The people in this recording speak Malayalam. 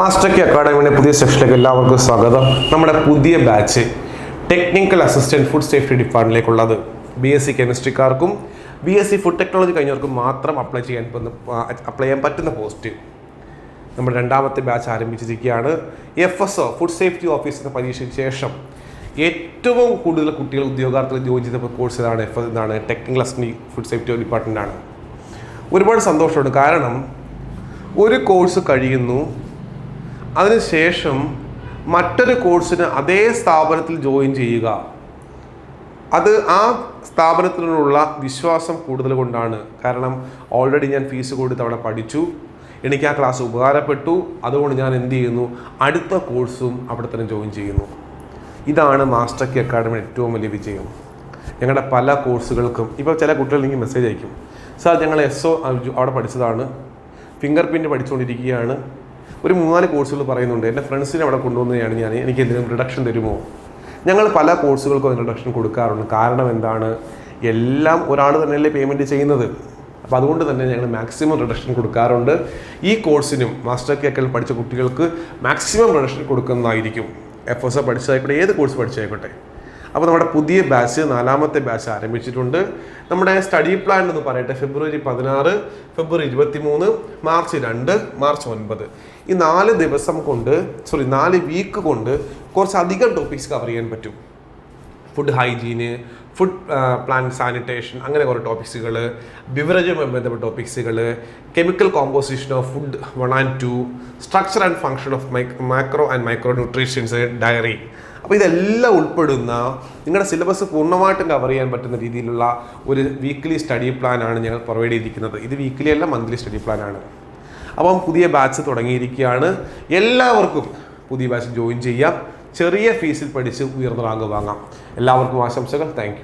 മാസ്റ്റർ കെ അക്കാഡമിയുടെ പുതിയ സെക്ഷനിലേക്ക് എല്ലാവർക്കും സ്വാഗതം. നമ്മുടെ പുതിയ batch technical assistant food safety ഡിപ്പാർട്ട്മെന്റിലേക്കുള്ളത് B S C കെമിസ്ട്രിക്കാർക്കും B S C food technology കഴിഞ്ഞവർക്കും മാത്രം അപ്ലൈ ചെയ്യാൻ അപ്ലൈ ചെയ്യാൻ പറ്റുന്ന പോസ്റ്റ് നമ്മൾ രണ്ടാമത്തെ ബാച്ച് ആരംഭിച്ചിരിക്കുകയാണ്. F S O food safety ഓഫീസറിന്റെ പരീക്ഷയ്ക്ക് ശേഷം ഏറ്റവും കൂടുതൽ കുട്ടികൾ ഉദ്യോഗാർത്ഥികൾ ജോയിൻ ചെയ്ത കോഴ്സ് ഇതാണ്. എഫ് ഇതാണ് ടെക്നിക്കൽ അസിസ്റ്റന്റ് ഫുഡ് സേഫ്റ്റി ഡിപ്പാർട്ട്മെന്റാണ് ഒരുപാട് സന്തോഷമുണ്ട്. കാരണം ഒരു കോഴ്സ് കഴിയുന്നു അതിനുശേഷം മറ്റൊരു കോഴ്സിന് അതേ സ്ഥാപനത്തിൽ ജോയിൻ ചെയ്യുക. അത് ആ സ്ഥാപനത്തിനുള്ള വിശ്വാസം കൂടുതൽ കൊണ്ടാണ്. കാരണം ഓൾറെഡി ഞാൻ ഫീസ് കൊടുത്ത് അവിടെ പഠിച്ചു. എനിക്ക് ആ ക്ലാസ് ഉപകാരപ്പെട്ടു. അതുകൊണ്ട് ഞാൻ എന്ത് ചെയ്യുന്നു? അടുത്ത കോഴ്സും അവിടെ തന്നെ ജോയിൻ ചെയ്യുന്നു. ഇതാണ് മാസ്റ്റർ കി അക്കാഡമി ഏറ്റവും വലിയ വിജയം. ഞങ്ങളുടെ പല കോഴ്സുകൾക്കും ഇപ്പോൾ ചില കുട്ടികൾ എനിക്ക് മെസ്സേജ് അയക്കും. സാർ ഞങ്ങൾ എസ് ഒ അവിടെ പഠിച്ചതാണ്. ഫിംഗർ പ്രിന്റ് പഠിച്ചുകൊണ്ടിരിക്കുകയാണ്. ഒരു മൂന്നാൽ കോഴ്സുകൾ പറയുന്നുണ്ട്. എന്റെ ഫ്രണ്ട്സിനെ അവിടെ കൊണ്ടുവന്നതാണ് ഞാൻ. എനിക്ക് എന്തെങ്കിലും റിഡക്ഷൻ തരുമോ? ഞങ്ങൾ പല കോഴ്സുകൾക്കും റിഡക്ഷൻ കൊടുക്കാറുണ്ട്. കാരണം എന്താണ്? എല്ലാം ഒരാൾ തന്നെയല്ലേ പേയ്മെന്റ് ചെയ്യുന്നത്. അപ്പോൾ അതുകൊണ്ട് തന്നെ ഞങ്ങൾ മാക്സിമം റിഡക്ഷൻ കൊടുക്കാറുണ്ട്. ഈ കോഴ്സിനും മാസ്റ്റർ കേക്കൽ പഠിച്ച കുട്ടികൾക്ക് മാക്സിമം റിഡക്ഷൻ കൊടുക്കുന്നതായിരിക്കും. എഫ് എസ് എ പഠിച്ചതായിക്കോട്ടെ ഏത് കോഴ്സ് പഠിച്ചായിക്കോട്ടെ അപ്പോൾ നമ്മുടെ പുതിയ ബാച്ച് നാലാമത്തെ ബാച്ച് ആരംഭിച്ചിട്ടുണ്ട്. നമ്മുടെ സ്റ്റഡി പ്ലാൻ എന്ന് പറയട്ടെ ഫെബ്രുവരി പതിനാറ് ഫെബ്രുവരി ഇരുപത്തി മൂന്ന് മാർച്ച് രണ്ട് മാർച്ച് ഒൻപത്. ഈ നാല് ദിവസം കൊണ്ട് സോറി നാല് വീക്ക് കൊണ്ട് കുറച്ചധികം ടോപ്പിക്സ് കവർ ചെയ്യാൻ പറ്റും. Food hygiene food plan sanitation അങ്ങനെ കുറേ ടോപ്പിക്സുകൾ ബിവറേജുമായി ബന്ധപ്പെട്ട ടോപ്പിക്സുകൾ chemical composition of food one and two structure and function of macro and micro nutrients dairy അപ്പോൾ ഇതെല്ലാം ഉൾപ്പെടുന്ന നിങ്ങളുടെ സിലബസ് പൂർണമായിട്ടും കവർ ചെയ്യാൻ പറ്റുന്ന രീതിയിലുള്ള ഒരു വീക്ക്ലി സ്റ്റഡി പ്ലാനാണ് ഞങ്ങൾ പ്രൊവൈഡ് ചെയ്തിരിക്കുന്നത്. ഇത് വീക്ക്ലി അല്ല മന്ത്ലി സ്റ്റഡി പ്ലാനാണ് അപ്പം പുതിയ ബാച്ച് തുടങ്ങിയിരിക്കുകയാണ്. എല്ലാവർക്കും പുതിയ ബാച്ച് ജോയിൻ ചെയ്യാം. ചെറിയ ഫീസിൽ പഠിച്ച് ഉയർന്ന റാങ്ക് വാങ്ങാം. എല്ലാവർക്കും ആശംസകൾ. താങ്ക്